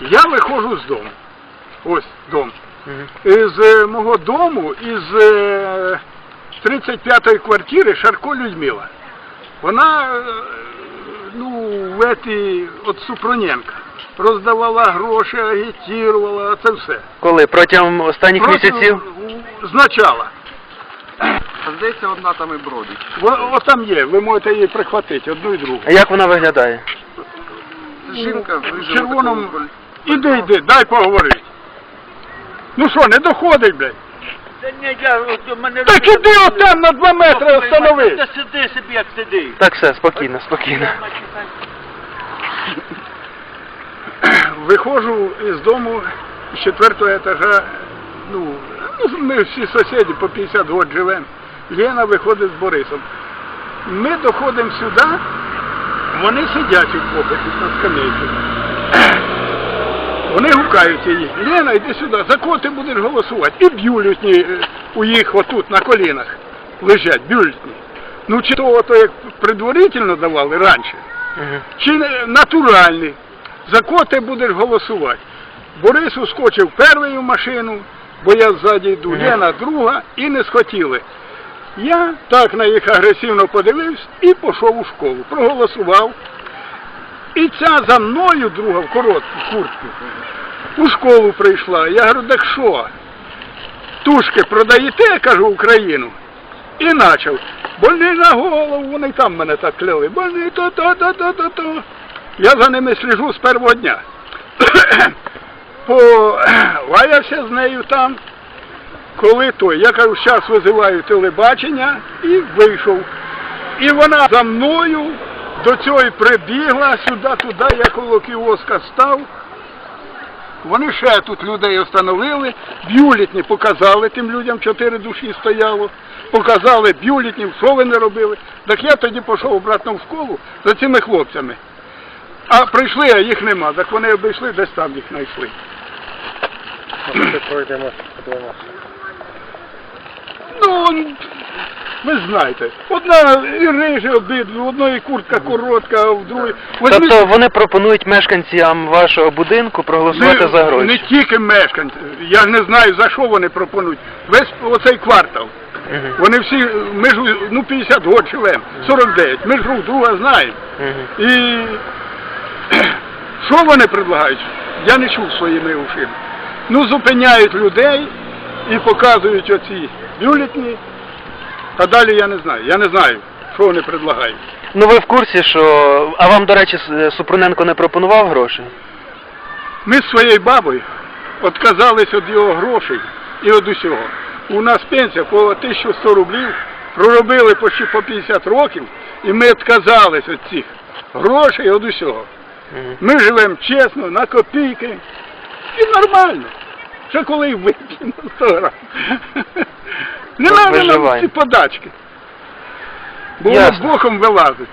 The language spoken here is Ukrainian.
Я виходжу з дому. Ось дом. Із е, мого дому, із е, 35-ї квартири Шарко Людмила. Вона, е, ну, в еті, от Супроненка. Роздавала гроші, агітувала, це все. Коли? Протягом останніх Просто місяців? Значала. А здається, одна там і бродить. Во- там є, ви можете її прихватити, одну і другу. А як вона виглядає? Жінка В червоному. Іди, йди, дай поговорити. Ну що, не доходить, блядь? Та ні, я от мене Так іди отам на два метри остановись. Та сиди собі, як сиди. Так, все, спокійно, спокійно. Виходжу із дому з четвертого етажа, ну, ну, ми всі сусіди по 50 років живемо. Лена виходить з Борисом. Ми доходимо сюди, вони сидять у попиті на скамейці. Вони гукають її. Лена, йди сюди, за кого ти будеш голосувати? І бюлетні е, у їх отут на колінах лежать, бюлетні. Ну чи то, ото як предварительно давали раніше, Мгм. чи натуральний. За кого ти будеш голосувати? Борис ускочив перший в машину, бо я ззаді йду, Мгм. Лена друга, і не схотіли. Я так на їх агресивно подивився і пішов у школу. Проголосував. І ця за мною друга в коротку куртку у школу прийшла. Я говорю, так що? Тушки продаєте, я кажу, Україну. І почав. Больний на голову, вони там мене так кляли. Больний то, то, то, то, то, то. Я за ними сліжу з першого дня. Поваявся з нею там. Коли той, я кажу, зараз визиваю телебачення і вийшов. І вона за мною до цього і прибігла сюди, туди, я коло кіоска став. Вони ще тут людей встановили, бюлетні показали тим людям, чотири душі стояло, показали бюлетні, що ви не робили. Так я тоді пішов обратно в школу за цими хлопцями. А прийшли, а їх нема. Так вони обійшли, десь там їх знайшли. Ну, ви знаєте, одна і риже обидві, в одної куртка коротка, а в другої. Возьміть- Тобто вони пропонують мешканцям вашого будинку проголосувати за не гроші? тільки мешканці. Я не знаю, за що вони пропонують. Весь оцей квартал. Мгм. Вони всі, ми ж ну 50 років живемо, 49. Ми ж друг друга знаємо. Мгм. І що вони предлагають? Я не чув своїми ушима. Ну, зупиняють людей і показують оці бюлетні. А далі я не знаю. Я не знаю, що вони предлагають. Ну ви в курсі, що. А вам, до речі, Супруненко не пропонував гроші? Ми з своєю бабою відказались від його грошей і від усього. У нас пенсія по 1100 рублів, проробили почти по 50 років, і ми відказались від цих грошей і від усього. Ми живемо чесно, на копійки. І нормально. Ще коли й вип'ємо 100 грам. Не треба нам ці подачки. Бо Ясно. воно боком вилазить.